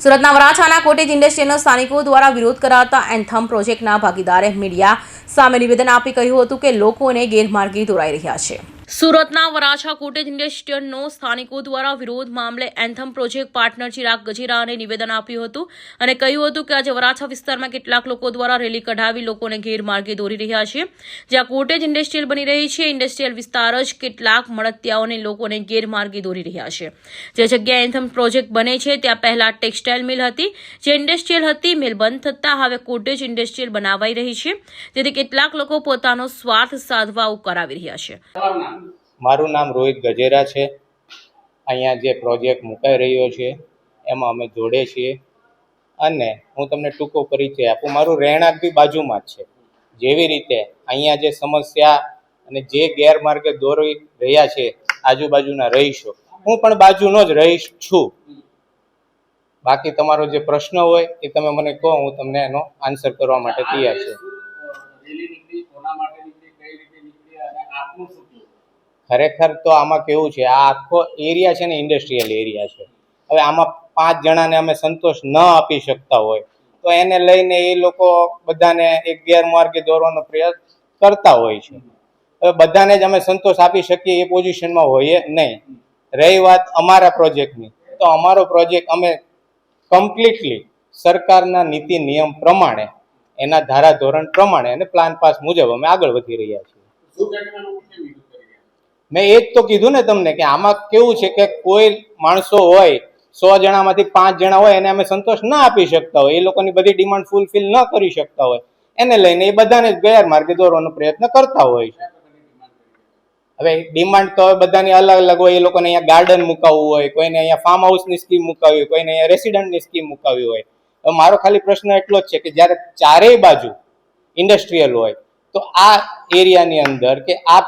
સુરતના વરાછાના કોટેજ ઇન્ડસ્ટ્રીનો સ્થાનિકો દ્વારા વિરોધ કરાતા એન્થમ પ્રોજેક્ટના ભાગીદારે મીડિયા સામે નિવેદન આપી કહ્યું હતું કે લોકોને ગેરમાર્ગે દોરાઈ રહ્યા છે. સુરતના વરાછા કોટેજ ઇન્ડસ્ટ્રીયલનો સ્થાનિકો દ્વારા વિરોધ મામલે એન્થમ પ્રોજેક્ટ પાર્ટનર ચિરાગ ગજેરાને નિવેદન આપ્યું હતું અને કહ્યું હતું કે આજે વરાછા વિસ્તારમાં કેટલાક લોકો દ્વારા રેલી કઢાવી લોકોને ગેરમાર્ગે દોરી રહ્યા છે. જ્યાં કોટેજ ઇન્ડસ્ટ્રીયલ બની રહી છે, ઇન્ડસ્ટ્રીયલ વિસ્તાર જ કેટલાક મળતિયાઓને લોકોને ગેરમાર્ગે દોરી રહ્યા છે. જે જગ્યાએ એન્થમ પ્રોજેક્ટ બને છે, ત્યાં પહેલા ટેક્સટાઇલ મિલ હતી. જે ઇન્ડસ્ટ્રીયલ હતી, મિલ બંધ થતાં હવે કોટેજ ઇન્ડસ્ટ્રીયલ બનાવાઈ રહી છે. જેથી કેટલાક લોકો પોતાનો સ્વાર્થ સાધવા કરાવી રહ્યા છે. મારું નામ રોહિત ગજેરા છે. અહીંયા જે પ્રોજેક્ટ મુકાઈ રહ્યો છે, એમાં અમે જોડે છીએ. અને હું તમને ટૂંકો પરિચય આપું. મારું રહેણાંક બી બાજુમાં જ છે. જેવી રીતે અહીંયા જે સમસ્યા અને જે ગેરમાર્ગે દોરી રહ્યા છે, આજુબાજુના રહીશો, હું પણ બાજુનો જ રહીશ છું. બાકી તમારો જે પ્રશ્ન હોય એ તમે મને કહો, હું તમને એનો આન્સર કરવા માટે તૈયાર છે. ખરેખર તો આમાં કેવું છે, આ આખો એરિયા છે ને ઇન્ડસ્ટ્રીયલ એરિયા છે. હવે આમાં પાંચ જણાને અમે સંતોષ ન આપી શકતા હોય, તો એને લઈને એ લોકો બધાને એક ગેરમાર્ગે દોરવાનો પ્રયાસ કરતા હોય છે. હવે બધાને જ અમે સંતોષ આપી શકીએ એ પોઝિશનમાં હોઈએ નહીં. રહી વાત અમારા પ્રોજેક્ટની તો અમારો પ્રોજેક્ટ અમે કમ્પ્લીટલી સરકારના નીતિ નિયમ પ્રમાણે, એના ધારા ધોરણ પ્રમાણે અને પ્લાન પાસ મુજબ અમે આગળ વધી રહ્યા છીએ. મેં એ જ તો કીધું ને તમને કે આમાં કેવું છે કે કોઈ માણસો હોય, સો જણામાંથી પાંચ જણા હોય, એને અમે સંતોષ ના આપી શકતા હોય. એ લોકોની બધી ડિમાન્ડ ફૂલફિલ ન કરી શકતા હોય. એને લઈને એ બધાને ગેરમાર્ગે દોરવાનો પ્રયત્ન કરતા હોય છે. હવે ડિમાન્ડ તો બધાની અલગ અલગ હોય. એ લોકોને અહીંયા ગાર્ડન મુકાવવું હોય, કોઈને અહીંયા ફાર્મ હાઉસની સ્કીમ મુકાવી હોય, કોઈને અહીંયા રેસિડન્ટની સ્કીમ મુકાવી હોય. હવે મારો ખાલી પ્રશ્ન એટલો જ છે કે જ્યારે ચારેય બાજુ ઇન્ડસ્ટ્રીયલ હોય, તો આ એરિયાની અંદર કે આ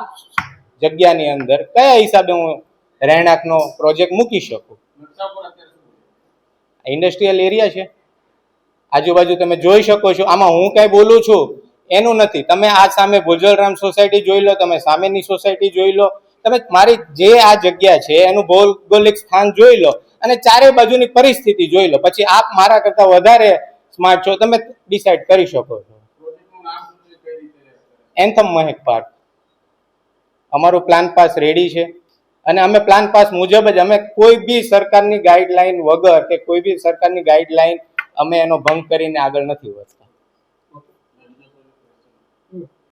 જગ્યાની અંદર કયા હિસાબે હું રહેણાંકનો પ્રોજેક્ટ મૂકી શકું? ઇન્ડસ્ટ્રીયલ એરિયા છે. આજુબાજુ તમે જોઈ શકો છો. આમાં હું કઈ બોલું છું એનું નથી. તમે આ સામે ભુજલરામ સોસાયટી જોઈ લો તમે સામેની સોસાયટી જોઈ લો. તમે મારી જે આ જગ્યા છે એનું ભૌગોલિક સ્થાન જોઈ લો અને ચારે બાજુની પરિસ્થિતિ જોઈ લો. પછી આપ મારા કરતા વધારે સ્માર્ટ છો તમે ડિસાઈડ કરી શકો છો? એન્થમ મહેક પાર્ક અમારું પ્લાન પાસ રેડી છે. અને અમે પ્લાન પાસ મુજબ જ અમે કોઈ બી સરકારની ગાઈડલાઈન વગર કે કોઈ બી સરકારની ગાઈડલાઈન અમે એનો ભંગ કરીને આગળ નથી વધતા.